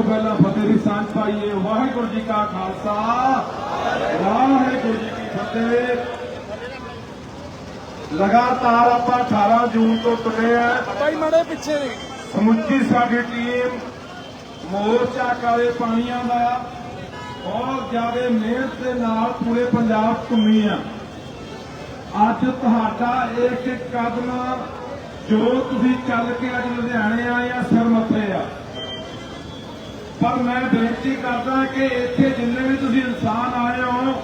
ਤੋਂ ਪਹਿਲਾਂ ਫਤਿਹ ਦੀ ਸਾਂਝ ਪਾਈਏ। ਵਾਹਿਗੁਰੂ ਜੀ ਕਾ ਖਾਲਸਾ। ਵਾਹਿਗੁਰੂ ਜੀ ਕੀ ਫਤਿਹ। ਲਗਾਤਾਰ ਆਪਾਂ 18 ਜੂਨ ਤੋਂ ਤੁਰੇ ਆ। ਭਾਈ ਮਾੜੇ ਪਿੱਛੇ ਨੇ। ਸਮੁੱਚੀ ਸਾਡੀ ਟੀਮ ਮੋਰਚਾ ਕਾਲੇ ਪਾਣੀਆਂ ਦਾ ਬਹੁਤ ਜ਼ਿਆਦਾ ਮਿਹਨਤ ਦੇ ਨਾਲ ਪੂਰੇ ਪੰਜਾਬ ਘੁੰਮੀ ਆ। ਅੱਜ ਤੁਹਾਡਾ ਇੱਕ ਇੱਕ ਕਦਮ ਜੋ ਤੁਸੀਂ ਚੱਲ ਕੇ ਅੱਜ ਲੁਧਿਆਣੇ ਆਏ ਆ ਸਿਰ ਮੱਥੇ ਆ। ਪਰ ਮੈਂ ਬੇਨਤੀ ਕਰਦਾ ਕਿ ਇੱਥੇ ਜਿੰਨੇ ਵੀ ਤੁਸੀਂ ਇਨਸਾਨ ਆਏ ਹੋ,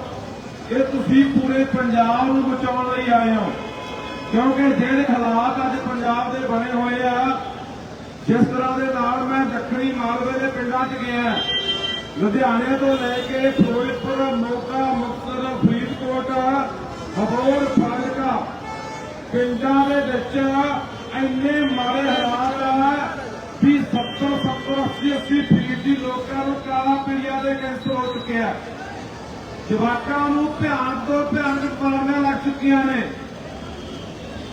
ਇਹ ਤੁਸੀਂ ਪੂਰੇ ਪੰਜਾਬ ਨੂੰ ਬਚਾਉਣ ਲਈ ਆਏ ਹੋ। ਕਿਉਂਕਿ ਜਿਹੜੇ ਹਾਲਾਤ ਅੱਜ ਪੰਜਾਬ ਦੇ ਬਣੇ ਹੋਏ ਆ, ਜਿਸ ਤਰ੍ਹਾਂ ਦੇ ਨਾਲ ਮੈਂ ਦੱਖਣੀ ਮਾਲਵੇ ਦੇ ਪਿੰਡਾਂ 'ਚ ਗਿਆ, ਲੁਧਿਆਣੇ ਤੋਂ ਲੈ ਕੇ ਫਿਰੋਜ਼ਪੁਰ, ਮੋਗਾ, ਮੁਕਤਸਰ, ਫਰੀਦਕੋਟ, ਹਬੋਰ, ਫਾਜ਼ਿਲਕਾ ਪਿੰਡਾਂ ਦੇ ਵਿੱਚ ਇੰਨੇ ਮਾੜੇ ਹਾਲਾਤ ਆ ਵੀ 70 70 80 80 ਫੀਸਦੀ ਲੋਕਾਂ ਨੂੰ ਕਾਲਾ ਪੀਲੀਆ ਦੇ ਕੈਂਸਰ ਹੋ ਚੁੱਕਿਆ ਜਵਾਕਾਂ ਨੂੰ ਭਿਆਨ ਤੋਂ ਭਿਆਨਕ ਬਿਮਾਰੀਆਂ ਲੱਗ ਚੁੱਕੀਆਂ ਨੇ।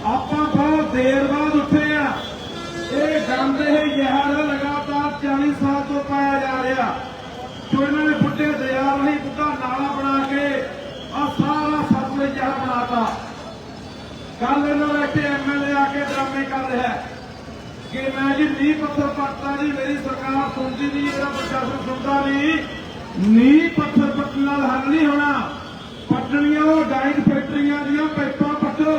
ਆਪਾਂ ਬਹੁਤ ਦੇਰ ਬਾਅਦ ਉੱਠੇ ਆ। ਇਹ ਗੰਦ ਇਹ ਜ਼ਹਿਰ ਲਗਾਤਾਰ 40 ਸਾਲ ਤੋਂ ਪਾਇਆ ਜਾ ਰਿਹਾ। ਜੋ ਇਹਨਾਂ ਨੇ ਬੁੱਢੇ ਦਰਿਆ ਨਹੀਂ ਬੁੱਢਾ ਨਾਲਾ ਬਣਾ ਕੇ ਆ ਸਾਰਾ ਸਤਲੁਜ ਜ਼ਹਿਰ ਬਣਾਤਾ। ਕੱਲ ਇਹਨਾਂ ਨੇ ਇੱਥੇ ਐਮਐਲਏ ਆ ਕੇ ਡਰਾਮੇ ਕਰ ਰਿਹਾ ਹੈ। ਕਿ ਮੈਂ ਜੀ ਨੀਂਹ ਪੱਥਰ ਪੱਟਦਾ ਜੀ, ਮੇਰੀ ਸਰਕਾਰ ਸੁਣਦੀ ਨਹੀਂ, ਮੇਰਾ ਪ੍ਰਸ਼ਾਸਨ ਸੁਣਦਾ ਨਹੀਂ। ਨੀਂਹ ਪੱਥਰ ਪੱਟਣ ਨਾਲ ਹੱਲ ਨਹੀਂ ਹੋਣਾ। ਪੱਟਣੀਆਂ ਉਹ ਡਾਈਟ ਫੈਕਟਰੀਆਂ ਦੀਆਂ ਪਾਈਪਾਂ ਪੱਟੋ।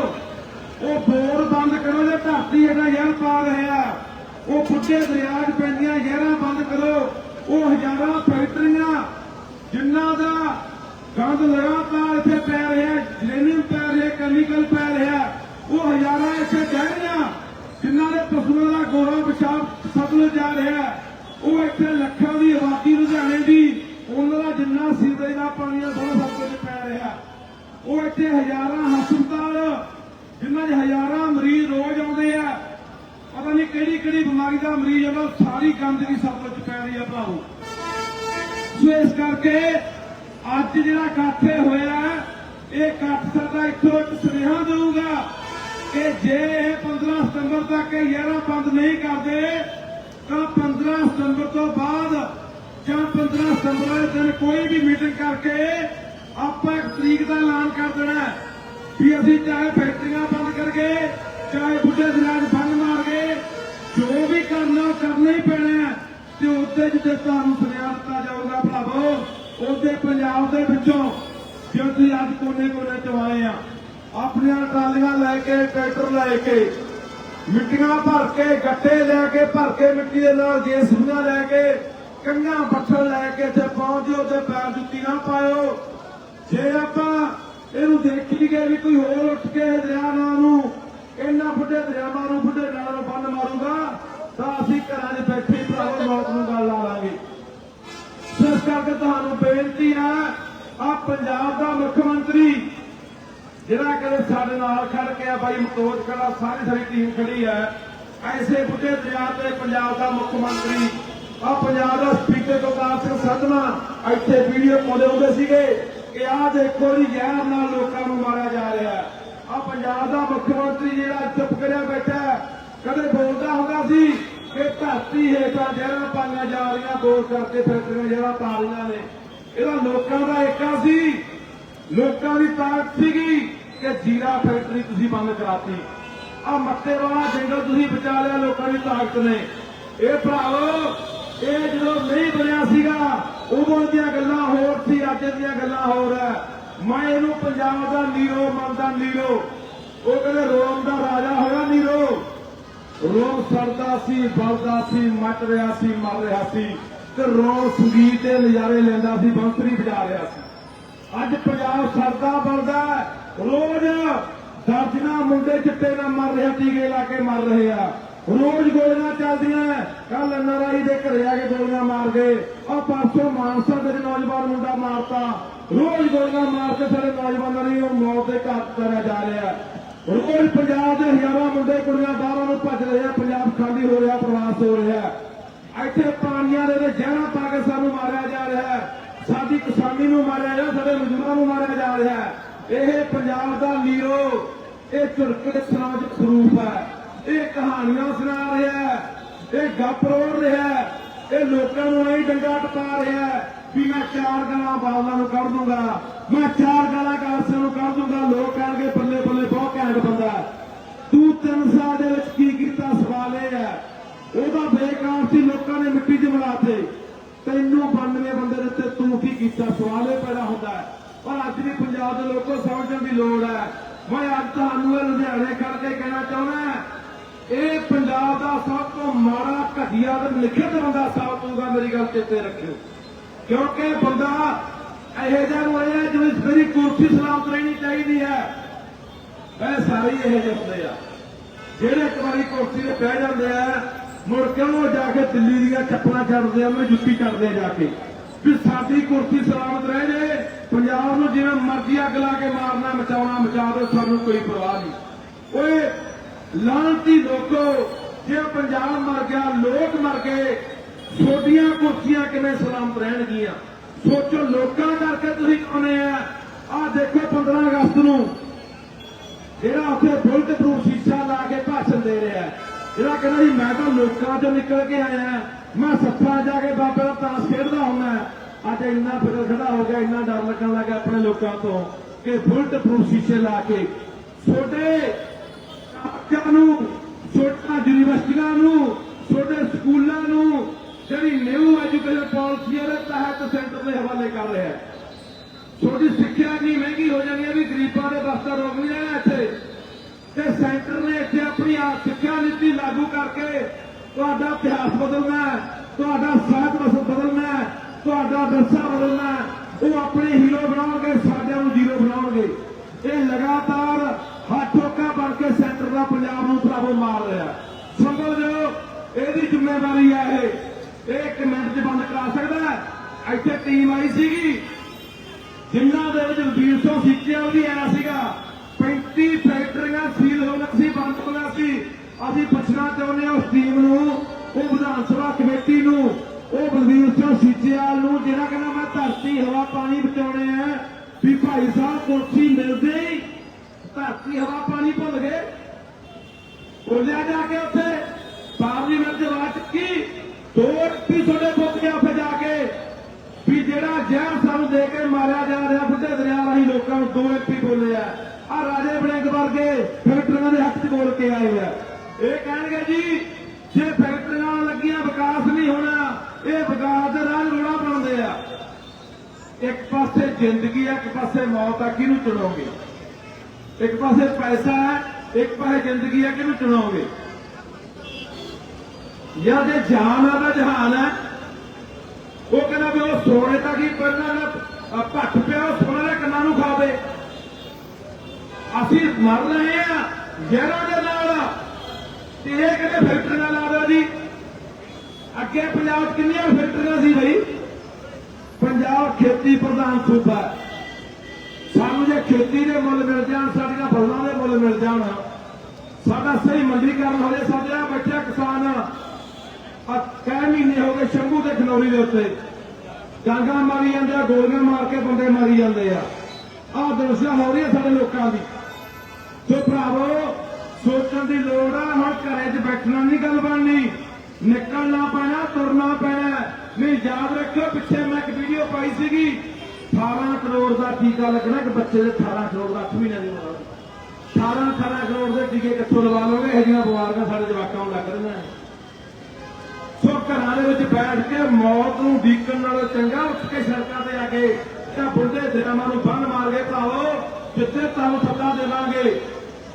ਉਹ ਬੋਰ ਬੰਦ ਕਰੋ ਜੇ ਧਰਤੀ ਇਹਦਾ ਜ਼ਹਿਰ ਪਾ ਰਿਹਾ ਉਹ ਪੁੱਛੇ ਦਰਿਆਜ਼ ਪੈਂਦੀਆਂ ਜ਼ਹਿਰਾਂ ਬੰਦ ਕਰੋ। ਉਹ ਹਜ਼ਾਰਾਂ ਫੈਕਟਰੀਆਂ ਜਿਨ੍ਹਾਂ ਦਾ ਗੰਦ ਲਗਾਤਾਰ ਇੱਥੇ ਪੈ ਰਿਹਾ ਜਰੇਨੀਅਮ ਪੈ ਰਿਹਾ, ਕੈਮੀਕਲ ਪੈ ਰਿਹਾ, ਉਹ ਹਜ਼ਾਰਾਂ ਇੱਥੇ ਕਹਿ ਰਹੀਆਂ ਪਸ਼ੂਆਂ ਦਾ ਗੋਰਾ ਪਿਸ਼ਾਬ ਸਤਲੁਜ ਜਾ ਰਿਹਾ ਉਹ ਇੱਥੇ ਲੱਖਾਂ ਦੀ ਆਬਾਦੀ ਲੁਧਿਆਣੇ ਦੀ, ਉਹਨਾਂ ਦਾ ਜਿੰਨਾ ਸੀਵਰੇਜ ਦਾ ਪਾਣੀ ਆ ਸਾਰਾ ਸਤਲੁਜ ਪੈ ਰਿਹਾ ਉਹ ਇੱਥੇ ਹਜ਼ਾਰਾਂ ਹਸਪਤਾਲ, ਜਿਨ੍ਹਾਂ 'ਚ ਹਜ਼ਾਰਾਂ ਮਰੀਜ਼ ਰੋਜ਼ ਆਉਂਦੇ ਆ। ਪਤਾ ਨਹੀਂ ਕਿਹੜੀ ਕਿਹੜੀ ਬਿਮਾਰੀ ਦਾ ਮਰੀਜ਼ ਆਉਂਦਾ ਉਹ ਸਾਰੀ ਗੰਦਗੀ ਸਤਲੁਜ 'ਚ ਪੈ ਰਹੀ ਆ ਭਰਾਵੋ। ਸੋ ਇਸ ਕਰਕੇ ਅੱਜ ਜਿਹੜਾ ਇਕੱਠੇ ਹੋਇਆ, ਇਹ ਇਕੱਠ ਸਾਡਾ ਇੱਥੋਂ ਇੱਕ ਸੁਨੇਹਾ ਦੇਊਗਾ। ਕਿ ਜੇ ਇਹ 15 ਸਤੰਬਰ ਤੱਕ ਇਹ ਯਾਰਾ ਬੰਦ ਨਹੀਂ ਕਰਦੇ, ਤਾਂ 15 ਸਤੰਬਰ ਤੋਂ ਬਾਅਦ ਜਾਂ 15 ਸਤੰਬਰ ਵਾਲੇ ਦਿਨ ਕੋਈ ਵੀ ਮੀਟਿੰਗ ਕਰਕੇ ਆਪਾਂ ਇੱਕ ਤਰੀਕ ਦਾ ਐਲਾਨ ਕਰ ਦੇਣਾ ਵੀ ਅਸੀਂ ਚਾਹੇ ਫੈਕਟਰੀਆਂ ਬੰਦ ਕਰਕੇ, ਚਾਹੇ ਬੁੱਢੇ ਦਰਿਆ ਬੰਦ ਮਾਰ ਮਾਰਗੇ, ਜੋ ਵੀ ਕਰਨਾ ਉਹ ਕਰਨਾ ਹੀ ਪੈਣਾ ਤੇ ਉੱਤੇ ਜਿੱਤੇ ਤੁਹਾਨੂੰ ਸੁਨੇਹਾ ਦਿੱਤਾ ਜਾਊਗਾ ਭਰਾਵੋ, ਉਹਦੇ ਪੰਜਾਬ ਦੇ ਵਿੱਚੋਂ ਜੋ ਤੁਸੀਂ ਅੱਜ ਕੋਨੇ ਕੋਨੇ ਚਵਾਏ ਆ ਆਪਣੀਆਂ ਟਰਾਲੀਆਂ ਲੈ ਕੇ, ਟਰੈਕਟਰ ਲੈ ਕੇ, ਮਿੱਟੀਆਂ ਭਰ ਕੇ, ਗੱਟੇ ਲੈ ਕੇ, ਭਰ ਕੇ ਮਿੱਟੀ ਦੇ ਨਾਲ ਜੇਸੀਬੀਆਂ ਲੈ ਕੇ ਕੰਨਾਂ ਪੱਥਰ ਲੈ ਕੇ ਇੱਥੇ ਪਹੁੰਚ ਤੇ ਪੈਰ ਜੁੱਤੀ ਨਾ ਪਾਇਓ। ਜੇ ਆਪਾਂ ਇਹਨੂੰ ਦੇਖੀਏ ਵੀ ਕੋਈ ਹੋਰ ਉੱਠ ਕੇ ਦਰਿਆਵਾਂ ਨੂੰ ਇਹਨਾਂ ਵੱਡੇ ਦਰਿਆਵਾਂ ਨੂੰ ਬੁੱਢੇ ਨਾਲ ਬੰਨ ਮਾਰੂਗਾ, ਤਾਂ ਅਸੀਂ ਘਰਾਂ 'ਚ ਬੈਠੇ ਹੀ ਭਰਾਵੋ, ਮੌਤ ਨੂੰ ਗੱਲ ਲਾ ਲਾਂਗੇ। ਇਸ ਕਰਕੇ ਤੁਹਾਨੂੰ ਬੇਨਤੀ ਹੈ ਆ ਪੰਜਾਬ ਦਾ ਮੁੱਖ ਮੰਤਰੀ ਜਿਹੜਾ ਕਦੇ ਸਾਡੇ ਨਾਲ ਖੜ ਕੇ ਆ ਬਾਈ ਮਤੋਜ ਖੜਾ ਸਾਰੀ ਸਾਰੀ ਟੀਮ ਖੜੀ ਹੈ। ਐਸੇ ਬੁੱਢੇ ਦਰਿਆ ਤੇ ਪੰਜਾਬ ਦਾ ਮੁੱਖ ਮੰਤਰੀ, ਆ ਪੰਜਾਬ ਦਾ ਸਪੀਕਰ ਗੁਰਦਾਸ ਸਿੰਘ ਸੰਧਵਾ, ਇੱਥੇ ਵੀਡੀਓ ਪਾਉਂਦੇ ਹੁੰਦੇ ਸੀਗੇ ਕਿ ਆਹ ਦੇਖੋ ਜੀ, ਜ਼ਹਿਰ ਨਾਲ ਲੋਕਾਂ ਨੂੰ ਮਾਰਿਆ ਜਾ ਰਿਹਾ ਹੈ। ਆ ਪੰਜਾਬ ਦਾ ਮੁੱਖ ਮੰਤਰੀ ਜਿਹੜਾ ਚੁੱਪ ਕਰਿਆ ਬੈਠਾ ਕਦੇ ਬੋਲਦਾ ਹੁੰਦਾ ਸੀ ਕਿ ਧਰਤੀ ਹੇਠਾਂ ਜ਼ਹਿਰਾਂ ਪਾਈਆਂ ਜਾ ਰਹੀਆਂ ਬੋਲ ਕਰਕੇ ਫੈਕਟਰੀਆਂ ਜ਼ਹਿਰਾਂ ਪਾ ਰਹੀਆਂ ਨੇ। ਇਹਦਾ ਲੋਕਾਂ ਦਾ ਏਕਾ ਸੀ ਲੋਕਾਂ ਦੀ ਤਾਕਤ ਸੀਗੀ ਕਿ ਜੀਰਾ ਫੈਕਟਰੀ ਤੁਸੀਂ ਬੰਦ ਕਰਾਤੀ। ਆ ਮੱਤੇ ਵਾਲਾ ਜੰਗਲ ਤੁਸੀਂ ਬਚਾ ਲਿਆ, ਲੋਕਾਂ ਦੀ ਤਾਕਤ ਨੇ। ਇਹ ਭਰਾਵੋ, ਇਹ ਜਦੋਂ ਨਹੀਂ ਬਣਿਆ ਸੀਗਾ, ਉਦੋਂ ਦੀਆਂ ਗੱਲਾਂ ਹੋਰ ਸੀ, ਅੱਜ ਦੀਆਂ ਗੱਲਾਂ ਹੋਰ ਹੈ। ਮੈਂ ਇਹਨੂੰ ਪੰਜਾਬ ਦਾ ਨੀਰੋ ਮੰਨਦਾ, ਨੀਰੋ। ਉਹ ਕਹਿੰਦੇ ਰੋਮ ਦਾ ਰਾਜਾ ਹੋਇਆ ਨੀਰੋ। ਰੋਮ ਸਰਦਾ ਸੀ, ਬਲਦਾ ਸੀ ਮੱਟ ਰਿਹਾ ਸੀ, ਮਰ ਰਿਹਾ ਸੀ। ਤੇ ਰੋਮ ਸੰਗੀਤ ਦੇ ਨਜ਼ਾਰੇ ਲੈਂਦਾ ਸੀ, ਬੰਤਰੀ ਵਜਾ ਰਿਹਾ ਸੀ। ਅੱਜ ਪੰਜਾਬ ਸਰਦਾ ਬਲਦਾ ਰੋਜ਼ ਦਰਜਨਾ ਮੁੰਡੇ ਚਿੱਟੇ ਨਾਲ ਮਰ ਰਹੇ ਟੀਕੇ ਲਾ ਕੇ ਮਰ ਰਹੇ ਆ। ਰੋਜ਼ ਗੋਲੀਆਂ ਚੱਲਦੀਆਂ ਕੱਲ ਐਨਆਰਆਈ ਦੇ ਘਰੇ ਆ ਕੇ ਗੋਲੀਆਂ ਮਾਰ ਗਏ। ਆ ਪਰਸੋਂ ਮਾਨਸਾ ਦੇ ਨੌਜਵਾਨ ਮੁੰਡਾ ਮਾਰਤਾ। ਰੋਜ਼ ਗੋਲੀਆਂ ਮਾਰ ਕੇ ਸਾਡੇ ਨੌਜਵਾਨਾਂ ਨੂੰ ਉਹ ਮੌਤ ਦੇ ਘਾਟ ਕਰਿਆ ਜਾ ਰਿਹਾ ਰੋਜ਼ ਪੰਜਾਬ ਦੇ ਹਜ਼ਾਰਾਂ ਮੁੰਡੇ, ਕੁੜੀਆਂ ਬਾਹਰਾਂ ਨੂੰ ਭੱਜ ਰਹੇ ਆ। ਪੰਜਾਬ ਖਾਲੀ ਹੋ ਰਿਹਾ, ਪ੍ਰਵਾਸ ਹੋ ਰਿਹਾ ਇੱਥੇ ਪਾਣੀਆਂ ਦੇ ਵਿੱਚ ਜ਼ਹਿਰਾਂ ਪਾ ਕੇ ਸਾਨੂੰ ਮਾਰਿਆ ਜਾ ਰਿਹਾ ਸਾਡੀ ਕਿਸਾਨੀ ਨੂੰ ਮਾਰਿਆ ਜਾ ਸਾਡੇ ਮਜ਼ਦੂਰਾਂ ਨੂੰ ਮਾਰਿਆ ਜਾ ਰਿਹਾ ਹੈ। ਇਹ ਪੰਜਾਬ ਦਾ ਲੀਰੋ ਇਹ ਝੁਰਕੇ ਸਮਾਜਿਕ ਸਰੂਪ ਹੈ। ਇਹ ਕਹਾਣੀਆਂ ਸੁਣਾ ਰਿਹਾ ਹੈ, ਇਹ ਗੱਪ ਰੋੜ ਰਿਹਾ ਹੈ, ਇਹ ਲੋਕਾਂ ਨੂੰ ਐਂ ਡੰਗਾ ਟਪਾ ਰਿਹਾ ਹੈ ਵੀ ਮੈਂ ਚਾਰ ਗਾਲਾਂ ਬਾਦਲਾਂ ਨੂੰ ਕੱਢ ਦੂੰਗਾ, ਮੈਂ ਚਾਰ ਗਾਲਾਂ ਕਾਂਗਰਸ ਨੂੰ ਕੱਢ ਦੂੰਗਾ, ਲੋਕ ਕਹਿਣਗੇ ਬੱਲੇ ਬੱਲੇ ਬਹੁਤ ਘੈਂਟ ਬੰਦਾ ਤੂੰ ਤਿੰਨ ਸਾਲ ਦੇ ਵਿੱਚ ਕੀ ਕੀਤਾ ਸਵਾਲ ਇਹ ਹੈ? ਉਹਦਾ ਬੇਕਾਰ ਸੀ, ਲੋਕਾਂ ਨੇ ਮਿੱਟੀ 'ਚ ਮਿਲਾਤੇ ਤੈਨੂੰ 92 ਬੰਦੇ ਦੇ ਉੱਤੇ ਤੂੰ ਕੀ ਕੀਤਾ? ਸਵਾਲ ਇਹ ਪੈਦਾ ਹੁੰਦਾ ਹੈ। ਪਰ ਅੱਜ ਵੀ ਪੰਜਾਬ ਦੇ ਲੋਕੋ ਸਮਝਣ ਦੀ ਲੋੜ ਹੈ। ਮੈਂ ਅੱਜ ਤੁਹਾਨੂੰ ਇਹ ਲੁਧਿਆਣੇ ਕਰਕੇ ਕਹਿਣਾ ਚਾਹੁੰਦਾ ਇਹ ਪੰਜਾਬ ਦਾ ਸਭ ਤੋਂ ਮਾੜਾ ਘਟੀਆ ਤੇ ਲਿਖਿਤ ਬੰਦਾ ਸਾਬਤ ਹੋਊਗਾ, ਮੇਰੀ ਗੱਲ ਚੇਤੇ ਰੱਖਿਓ। ਕਿਉਂਕਿ ਬੰਦਾ ਇਹੋ ਜਿਹਾ ਨੂੰ ਇਹ ਜਿਵੇਂ ਮੇਰੀ ਕੁਰਸੀ ਸਲਾਮਤ ਰਹਿਣੀ ਚਾਹੀਦੀ ਹੈ। ਇਹ ਸਾਰੇ ਹੀ ਇਹੋ ਜਿਹੇ ਹੁੰਦੇ ਆ। ਜਿਹੜੇ ਇੱਕ ਵਾਰੀ ਕੁਰਸੀ ਤੇ ਬਹਿ ਜਾਂਦੇ ਆ ਮੁੜ ਕੇ ਉਹ ਜਾ ਕੇ ਦਿੱਲੀ ਦੀਆਂ ਚੱਪਲਾਂ ਛੱਡਦੇ ਆ ਮੈਂ ਜੁੱਤੀ ਕੱਢਦੇ ਜਾ ਕੇ। ਵੀ ਸਾਡੀ ਕੁਰਸੀ ਸਲਾਮਤ ਰਹਿ ਜੇ, ਪੰਜਾਬ ਨੂੰ ਜਿਵੇਂ ਮਰਜ਼ੀ ਅੱਗ ਲਾ ਕੇ ਮਾਰਨਾ, ਮਚਾਉਣਾ, ਮਚਾ ਦਿਓ, ਸਾਨੂੰ ਕੋਈ ਪਰਵਾਹ ਨਹੀਂ। ਓਏ ਲਾਂਤੀ ਲੋਕੋ, ਜੇ ਪੰਜਾਬ ਮਰ ਗਿਆ, ਲੋਕ ਮਰ ਗਏ ਛੋਟੀਆਂ ਕੁਰਸੀਆਂ ਕਿਵੇਂ ਸਲਾਮਤ ਰਹਿਣਗੀਆਂ? ਸੋਚੋ, ਲੋਕਾਂ ਕਰਕੇ ਤੁਸੀਂ ਆਉਨੇ ਆ। ਆਹ ਦੇਖੋ 15 ਅਗਸਤ ਨੂੰ, ਜਿਹੜਾ ਉੱਥੇ ਬੁਲਟ ਪ੍ਰੂਫ ਸੀ ਜਿਹੜਾ ਕਹਿੰਦਾ ਜੀ, ਮੈਂ ਤਾਂ ਲੋਕਾਂ ਚੋਂ ਨਿਕਲ ਕੇ ਆਇਆ ਮੈਂ ਸੱਥਾਂ ਜਾ ਕੇ ਬਾਬੇ ਦਾ ਤਾਸ਼ ਖੇਡਦਾ ਹੁੰਦਾ ਅੱਜ ਇੰਨਾ ਫਿਕਰ ਖੜਾ ਹੋ ਗਿਆ, ਇੰਨਾ ਡਰ ਲੱਗਣ ਲੱਗਾ ਆਪਣੇ ਲੋਕਾਂ ਤੋਂ ਕਿ ਬੁਲਟ ਪ੍ਰੂਫ ਸ਼ੀਸ਼ੇ ਲਾ ਕੇ ਛੋਟੇ ਕਾਲਜਾਂ ਨੂੰ ਛੋਟਾ ਯੂਨੀਵਰਸਿਟੀਆਂ ਨੂੰ, ਛੋਟੇ ਸਕੂਲਾਂ ਨੂੰ, ਜਿਹੜੀ ਨਿਊ ਐਜੂਕੇਸ਼ਨ ਪਾਲਿਸੀ ਦੇ ਤਹਿਤ ਸੈਂਟਰ ਦੇ ਹਵਾਲੇ ਕਰ ਰਿਹਾ ਹੈ। ਛੋਟੀ ਸਿੱਖਿਆ ਇੰਨੀ ਮਹਿੰਗੀ ਹੋ ਜਾਣੀ ਹੈ ਵੀ ਗਰੀਬਾਂ ਦੇ ਵਾਸਤੇ ਰੋਕ ਨਹੀਂ ਰਿਹਾ ਇੱਥੇ। ਤੇ ਸੈਂਟਰ ਨੇ ਇੱਥੇ ਆਪਣੀ ਸਿੱਖਿਆ ਨੀਤੀ ਲਾਗੂ ਕਰਕੇ ਤੁਹਾਡਾ ਇਤਿਹਾਸ ਬਦਲਣਾ ਤੁਹਾਡਾ ਸਾਹਿਤ ਬਦਲਣਾ ਤੁਹਾਡਾ ਵਿਰਸਾ ਬਦਲਣਾ ਉਹ ਆਪਣੇ ਹੀਰੋ ਬਣਾਉਣਗੇ ਸਾਡਿਆਂ ਨੂੰ ਜ਼ੀਰੋ ਬਣਾਉਣਗੇ। ਇਹ ਲਗਾਤਾਰ ਹੱਥੋਕਾ ਬਣ ਕੇ ਸੈਂਟਰ ਦਾ ਪੰਜਾਬ ਨੂੰ ਭਰਾਵੋ ਮਾਰ ਰਿਹਾ ਸੰਭਲ ਜੋ ਇਹਦੀ ਜ਼ਿੰਮੇਵਾਰੀ ਹੈ ਇਹ। ਇਹ ਇੱਕ ਮਿੰਟ 'ਚ ਬੰਦ ਕਰਾ ਸਕਦਾ ਇੱਥੇ ਟੀਮ ਆਈ ਸੀਗੀ। ਜਿਨ੍ਹਾਂ ਦੇ ਵਿੱਚ ਵੀਰ ਸਿੰਘ ਸਿੱਚਿਆ ਵੀ ਆਇਆ ਸੀਗਾ। 35 ਫੈਕਟਰੀਆਂ, ਸੀਲ ਹੋਣਾ ਸੀ ਬੰਦ ਹੋਣਾ ਸੀ ਅਸੀਂ ਪੁੱਛਣਾ ਚਾਹੁੰਦੇ ਹਾਂ ਉਸ ਟੀਮ ਨੂੰ, ਉਹ ਵਿਧਾਨ ਸਭਾ ਕਮੇਟੀ ਨੂੰ, ਉਹ ਬਲਵੀਰ ਸਿੰਘ ਸਿੱਚਿਆਲ ਨੂੰ, ਜਿਹੜਾ ਕਹਿੰਦਾ ਮੈਂ ਧਰਤੀ, ਹਵਾ, ਪਾਣੀ ਬਚਾਉਣੇ ਆ। ਵੀ ਭਾਈ ਸਾਹਿਬ ਕੁਰਸੀ ਮਿਲਦੇ ਹੀ ਧਰਤੀ, ਹਵਾ, ਪਾਣੀ ਭੁੱਲ ਗਏ। ਬੋਲਿਆ ਜਾ ਕੇ ਉੱਥੇ ਪਾਰਲੀਮੈਂਟ ਦੇ ਬਾਅਦ ਕੀ? ਦੋ ਐਮਪੀ ਤੁਹਾਡੇ ਪੁੱਤ ਗਿਆ ਉੱਥੇ ਜਾ ਕੇ, ਵੀ ਜਿਹੜਾ ਜ਼ਹਿਰ ਸਾਨੂੰ ਦੇ ਕੇ ਮਾਰਿਆ ਜਾ ਰਿਹਾ ਬੁੱਢੇ ਦਰਿਆ ਰਾਹੀਂ ਲੋਕਾਂ ਨੂੰ ਦੋ ਐਮਪੀ ਬੋਲੇ ਆ। ਆ ਰਾਜੇ ਬੜਿੰਗ ਵਰਗੇ ਫੈਕਟਰੀਆਂ ਦੇ ਹੱਥ 'ਚ ਬੋਲ ਕੇ ਆਏ ਆ। ਇਹ ਕਹਿਣਗੇ ਜੀ, ਜੇ ਫੈਕਟਰੀਆਂ ਲੱਗੀਆਂ, ਵਿਕਾਸ ਨਹੀਂ ਹੋਣਾ, ਇਹ ਵਿਕਾਸ ਦੇ ਰਾਹ ਰੋੜਾ ਬਣਦੇ ਆ। ਇੱਕ ਪਾਸੇ ਜ਼ਿੰਦਗੀ ਆ, ਇੱਕ ਪਾਸੇ ਮੌਤ ਆ, ਕਿਹਨੂੰ ਚੁਣੋਗੇ? ਇੱਕ ਪਾਸੇ ਪੈਸਾ ਹੈ ਇੱਕ ਪਾਸੇ ਜ਼ਿੰਦਗੀ ਹੈ ਕਿਹਨੂੰ ਚੁਣੋਗੇ? ਜਾਂ ਜੇ ਜਾਨ ਆ ਦਾ ਜਹਾਨ ਹੈ ਉਹ ਕਹਿੰਦਾ ਵੀ ਉਹ ਸੋਨੇ ਤਾਂ ਕੀ ਪਹਿਲਾਂ ਨਾ ਭੱਠ ਪਿਆ ਉਹ ਸੋਨੇ ਦੇ ਕੰਨਾਂ ਨੂੰ ਖਾਵੇ ਅਸੀਂ ਮਰ ਰਹੇ ਆ ਜ਼ਹਿਰਾਂ ਦੇ ਨਾਲ ਤੇ ਇਹ ਕਹਿੰਦੇ ਫੈਕਟਰੀਆਂ ਲਾ ਦਿਓ ਜੀ। ਅੱਗੇ ਪੰਜਾਬ ਕਿੰਨੀਆਂ ਫੈਕਟਰੀਆਂ ਸੀ ਬਈ? ਪੰਜਾਬ ਖੇਤੀ ਪ੍ਰਧਾਨ ਸੂਬਾ ਸਾਨੂੰ ਜੇ ਖੇਤੀ ਦੇ ਮੁੱਲ ਮਿਲ ਜਾਣ, ਸਾਡੀਆਂ ਫਸਲਾਂ ਦੇ ਮੁੱਲ ਮਿਲ ਜਾਣ, ਸਾਡਾ ਸਹੀ ਮੰਡੀਕਰਨ ਹੋ ਜਾਏ ਸਾਡੇ ਆ ਬੱਚਾ ਕਿਸਾਨ ਆ। ਕਈ ਮਹੀਨੇ ਹੋ ਗਏ ਸ਼ੰਭੂ ਤੇ ਖਨੌਰੀ ਦੇ ਉੱਤੇ। ਡਾਂਗਾ ਮਾਰੀ ਜਾਂਦੇ ਆ, ਗੋਲੀਆਂ ਮਾਰ ਕੇ ਬੰਦੇ ਮਾਰੀ ਜਾਂਦੇ ਆ। ਆਹ ਦਰਸ਼ਾ ਹੋ ਰਹੀ ਹੈ ਸਾਡੇ ਲੋਕਾਂ ਦੀ। ਸੋ ਭਰਾਵੋ, ਸੋਚਣ ਦੀ ਲੋੜ ਆ, ਹੁਣ ਘਰੇ 'ਚ ਬੈਠਣਾ ਨਹੀਂ ਗੱਲ ਬਣਨੀ। ਨਿਕਲਣਾ ਪੈਣਾ, ਤੁਰਨਾ ਪੈਣਾ। ਨਹੀਂ, ਯਾਦ ਰੱਖਿਓ, ਪਿੱਛੇ ਮੈਂ ਇੱਕ ਵੀਡੀਓ ਪਾਈ ਸੀਗੀ। 18 ਕਰੋੜ ਦਾ ਟੀਕਾ ਲੱਗਣਾ, ਇੱਕ ਬੱਚੇ ਦੇ 18 ਕਰੋੜ ਦਾ 8 ਮਹੀਨੇ ਦੀ ਉਮਰ 18 18 ਕਰੋੜ ਦੇ ਟੀਕੇ ਕਿੱਥੋਂ ਲਵਾ ਲੋਗੇ ਇਹ ਜਿਹੀਆਂ ਬਿਮਾਰੀਆਂ ਸਾਡੇ ਜਵਾਕਾਂ ਨੂੰ ਲੱਗ ਰਹੀਆਂ ਸੋ ਘਰਾਂ ਦੇ ਵਿੱਚ ਬੈਠ ਕੇ ਮੌਤ ਨੂੰ ਡੀਕਣ ਨਾਲੋਂ ਚੰਗਾ, ਉੱਠ ਕੇ ਸੜਕਾਂ ਤੇ ਆ ਕੇ ਤਾਂ ਬੁੱਢੇ ਦਿਨਾਂ ਨੂੰ ਬੰਨ ਮਾਰ ਕੇ ਭਾਵੋ ਜਿੱਥੇ ਤੁਹਾਨੂੰ ਸੱਦਾ ਦੇਵਾਂਗੇ,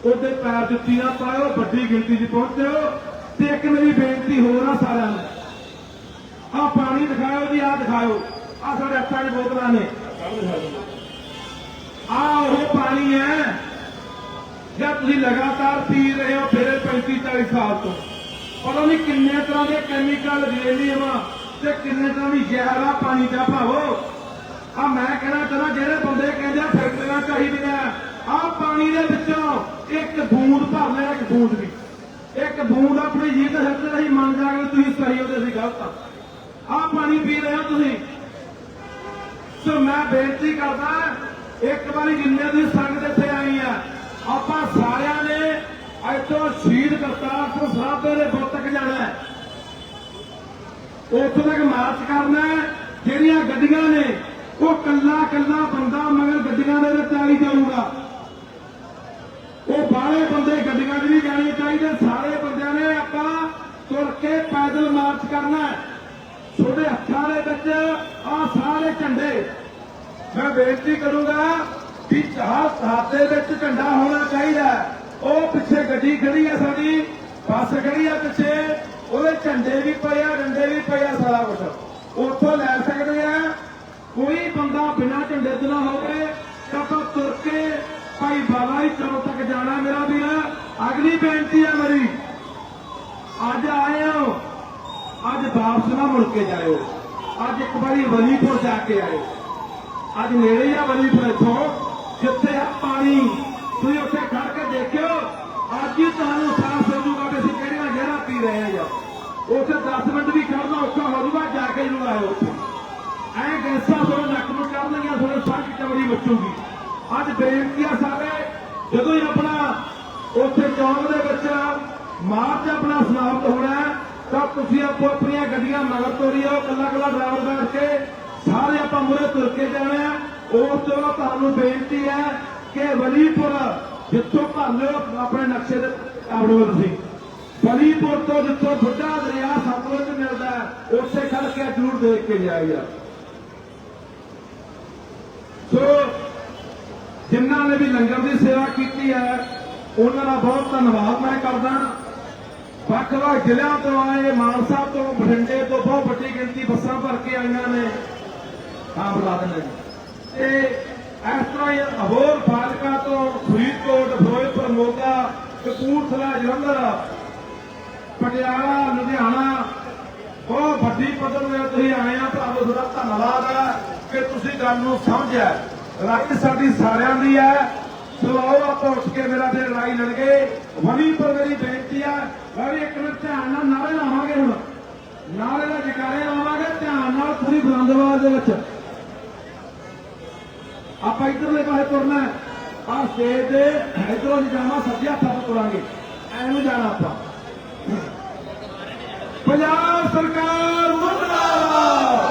ਉਹਦੇ ਪੈਰ ਜੁੱਤੀ ਨਾ ਪਾਇਓ, ਵੱਡੀ ਗਿਣਤੀ 'ਚ ਪਹੁੰਚਿਓ ਤੇ ਇੱਕ ਮੇਰੀ ਬੇਨਤੀ ਹੋਰ ਆ ਸਾਰਿਆਂ ਨੂੰ। ਆਹ ਪਾਣੀ ਦਿਖਾਓ ਜੀ, ਆਹ ਦਿਖਾਓ ਆਹ ਸਾਡੇ ਹੱਥਾਂ 'ਚ ਬੋਤਲਾਂ ਨੇ। ਆਹ ਉਹ ਪਾਣੀ ਹੈ ਜਾਂ ਤੁਸੀਂ ਲਗਾਤਾਰ ਪੀ ਰਹੇ ਹੋ ਫਿਰ 35 40 ਸਾਲ ਤੋਂ। ਪਤਾ ਨਹੀਂ ਕਿੰਨੇ ਤਰ੍ਹਾਂ ਦੇ ਕੈਮੀਕਲ ਰੇਲੀਅਮ ਤੇ ਕਿੰਨੇ ਤਰ੍ਹਾਂ ਦੀ ਜ਼ਹਿਰ ਆ ਪਾਣੀ ਦਾ ਭਾਵੋ। ਆ ਮੈਂ ਕਹਿਣਾ ਚਾਹੁੰਦਾ, ਜਿਹੜੇ ਬੰਦੇ ਕਹਿੰਦੇ ਆ ਫੈਕਟਰੀਆਂ ਚਾਹੀਦੀਆਂ ਆ ਪਾਣੀ ਦੇ ਵਿੱਚੋਂ ਇੱਕ ਬੂੰਦ ਭਰ ਲੈ ਇੱਕ ਬੂੰਦ ਵੀ। ਇੱਕ ਬੂੰਦ ਆਪਣੀ ਜੀਤ ਹਿਰਦੇ ਰਹੀ, ਮੰਨ ਜਾਗੇ ਤੁਸੀਂ ਸਹੀ ਉਹਦੇ ਸੀ ਗਲਤ ਆ। ਪਾਣੀ ਪੀ ਰਹੇ ਹੋ ਤੁਸੀਂ। ਸੋ ਮੈਂ ਬੇਨਤੀ ਕਰਦਾ, ਇੱਕ ਵਾਰੀ ਜਿੰਨੇ ਦੀ ਸੰਗਤ ਇੱਥੇ ਆਈ ਆ, ਆਪਾਂ ਸਾਰਿਆਂ ਨੇ ਇੱਥੋਂ ਸ਼ਹੀਦ ਕਰਤਾਰਪੁਰ ਸਾਹਿਬ ਦੇ ਬੁੱਤ ਤੱਕ ਜਾਣਾ ਹੈ। ਉੱਥੋਂ ਤੱਕ ਮਾਰਚ ਕਰਨਾ ਜਿਹੜੀਆਂ ਗੱਡੀਆਂ ਨੇ ਉਹ ਕੱਲਾ ਕੱਲਾ ਬੰਦਾ ਮਗਰ ਗੱਡੀਆਂ ਦੇ ਵਿੱਚ ਆਈ ਜਾਊਗਾ। ਉਹ ਬਾਹਲੇ ਬੰਦੇ ਗੱਡੀਆਂ 'ਚ ਨਹੀਂ ਜਾਣੇ ਚਾਹੀਦੇ, ਸਾਰੇ ਬੰਦਿਆਂ ਨੇ ਆਪਾਂ ਤੁਰ ਕੇ ਪੈਦਲ ਮਾਰਚ ਕਰਨਾ ਤੁਹਾਡੇ ਹੱਥਾਂ ਦੇ ਵਿੱਚ ਆ ਸਾਰੇ ਝੰਡੇ। ਮੈਂ ਬੇਨਤੀ ਕਰੂੰਗਾ ਕਿ ਚਾਹ ਦੇ ਵਿੱਚ ਝੰਡਾ ਹੋਣਾ ਚਾਹੀਦਾ ਉਹ ਪਿੱਛੇ ਗੱਡੀ ਖੜੀ ਹੈ ਸਾਡੀ, ਬੱਸ ਖੜੀ ਹੈ ਪਿੱਛੇ, ਉਹਦੇ ਝੰਡੇ ਵੀ ਪਏ ਆ, ਡੰਡੇ ਵੀ ਪਏ ਆ ਸਾਰਾ ਕੁਝ ਉੱਥੋਂ ਲੈ ਸਕਦੇ ਆ। ਕੋਈ ਬੰਦਾ ਬਿਨਾਂ ਝੰਡੇ ਤੋਂ ਨਾ ਹੋਵੇ, ਤਾਂ ਆਪਾਂ ਤੁਰ ਕੇ ਭਾਈ ਬਾਬਾ ਜੀ ਚੌਕ ਤੱਕ ਜਾਣਾ ਮੇਰਾ ਵੀਰ। ਅਗਲੀ ਬੇਨਤੀ ਆ ਮੇਰੀ, ਅੱਜ ਆਏ ਹੋ, ਅੱਜ ਵਾਪਸ ਨਾ ਮੁੜ ਕੇ ਜਾਇਓ। ਅੱਜ ਇੱਕ ਵਾਰੀ ਵਲੀਪੁਰ ਜਾ ਕੇ ਆਇਓ। ਅੱਜ ਨੇੜੇ ਆ ਵਲੀਪੁਰ ਇੱਥੋਂ, ਜਿੱਥੇ ਆ ਪਾਣੀ। ਤੁਸੀਂ ਉੱਥੇ ਖੜ ਕੇ ਦੇਖਿਓ, ਅੱਜ ਹੀ ਤੁਹਾਨੂੰ ਸਾਫ਼ ਹੋ ਜਾਊਗਾ ਕਿ ਅਸੀਂ ਕਿਹੜੀਆਂ ਜਗ੍ਹਾ ਪੀ ਰਹੇ ਆ ਉੱਥੇ 10 ਮਿੰਟ ਵੀ ਖੜਨਾ ਔਖਾ ਹੋ ਜਾਊਗਾ, ਜਾ ਕੇ ਜਰੂਰ ਆਇਓ ਉੱਥੇ। ਐ ਗੈਸਾਂ ਤੁਹਾਡੇ ਨੱਕ ਨੂੰ ਚੜਨਗੀਆਂ ਤੁਹਾਡੇ ਸਾਰੀ ਚਮੜੀ ਮੱਚੂਗੀ। ਅੱਜ ਬੇਨਤੀ ਆ ਸਾਰੇ ਜਦੋਂ ਹੀ ਆਪਣਾ ਉੱਥੇ ਚੌਂਕ ਦੇ ਵਿੱਚ ਮਾਰਚ ਆਪਣਾ ਸਮਾਪਤ ਹੋਣਾ ਤਾਂ ਤੁਸੀਂ ਆਪੋ ਆਪਣੀਆਂ ਗੱਡੀਆਂ ਮਗਰ ਤੋਰੀਓ ਕੱਲਾ ਕੱਲਾ ਡਰਾਈਵਰ ਬੈਠ ਕੇ ਸਾਰੇ ਆਪਾਂ ਮੂਰੇ ਤੁਰ ਕੇ ਜਾਣਾ ਉਸ ਤੋਂ ਤੁਹਾਨੂੰ ਬੇਨਤੀ ਹੈ ਕਿ ਵਲੀਪੁਰ ਜਿੱਥੋਂ ਭਰ ਲਿਓ ਆਪਣੇ ਨਕਸ਼ੇ ਦੇ ਆਪਣੇ ਵੱਲ ਤੁਸੀਂ। ਵਲੀਪੁਰ ਤੋਂ ਜਿੱਥੋਂ ਬੁੱਢਾ ਦਰਿਆ ਸਤਲੁਜ ਮਿਲਦਾ ਹੈ, ਉੱਥੇ ਖੜ ਕੇ ਜ਼ਰੂਰ ਦੇਖ ਕੇ ਜਾਈਏ ਸੋ, ਜਿਨ੍ਹਾਂ ਨੇ ਵੀ ਲੰਗਰ ਦੀ ਸੇਵਾ ਕੀਤੀ ਹੈ, ਉਹਨਾਂ ਦਾ ਬਹੁਤ ਧੰਨਵਾਦ ਮੈਂ ਕਰਦਾ। ਵੱਖ ਵੱਖ ਜ਼ਿਲ੍ਹਿਆਂ ਤੋਂ ਆਏ, ਮਾਨਸਾ ਤੋਂ, ਬਠਿੰਡੇ ਤੋਂ ਬਹੁਤ ਵੱਡੀ ਗਿਣਤੀ ਬੱਸਾਂ ਭਰ ਕੇ ਆਈਆਂ ਨੇ। ਆਪ ਬੁਲਾ ਦਿੰਦੇ ਤੇ ਇਸ ਤਰ੍ਹਾਂ ਹੀ ਹੋਰ ਫਾਜ਼ਿਲਕਾ ਤੋਂ ਫਰੀਦਕੋਟ, ਫਿਰੋਜ਼ਪੁਰ, ਮੋਗਾ, ਕਪੂਰਥਲਾ, ਜਲੰਧਰ, ਪਟਿਆਲਾ, ਲੁਧਿਆਣਾ, ਬਹੁਤ ਵੱਡੀ ਪੱਧਰ ਤੇ ਤੁਸੀਂ ਆਏ ਆ, ਤੁਹਾਨੂੰ ਤੁਹਾਡਾ ਧੰਨਵਾਦ ਹੈ। ਕਿ ਤੁਸੀਂ ਗੱਲ ਨੂੰ ਸਮਝਿਆ ਲੜਾਈ ਸਾਡੀ ਸਾਰਿਆਂ ਦੀ ਹੈ। ਸੋ ਆਓ ਆਪਾਂ ਉੱਠ ਕੇ ਮੇਰਾ ਤੇ ਲੜਾਈ ਲੜ ਵਨੀ ਪਰ ਮੇਰੀ ਬੇਨਤੀ ਹੈ, ਮੈਂ ਵੀ ਇੱਕ ਮਿੰਟ ਧਿਆਨ ਨਾਲ ਨਾਰੇ ਲਾਵਾਂਗੇ ਹੁਣ। ਨਾਰੇ ਦਾ ਜਕਾਰੇ ਲਾਵਾਂਗੇ, ਧਿਆਨ ਨਾਲ ਪੂਰੀ ਬੁਲੰਦਵਾਜ਼ ਦੇ ਵਿੱਚ। ਆਪਾਂ ਇਧਰਲੇ ਪਾਸੇ ਤੁਰਨਾ ਆ ਸਟੇਜ ਦੇ ਇਧਰੋਂ ਜਾਣਾ, ਸੱਜੇ ਹੱਥ ਤੋਂ ਤੁਰਾਂਗੇ। ਐਨੂੰ ਜਾਣਾ ਆਪਾਂ। ਪੰਜਾਬ ਸਰਕਾਰ ਮੁਰਦਾਬਾਦ!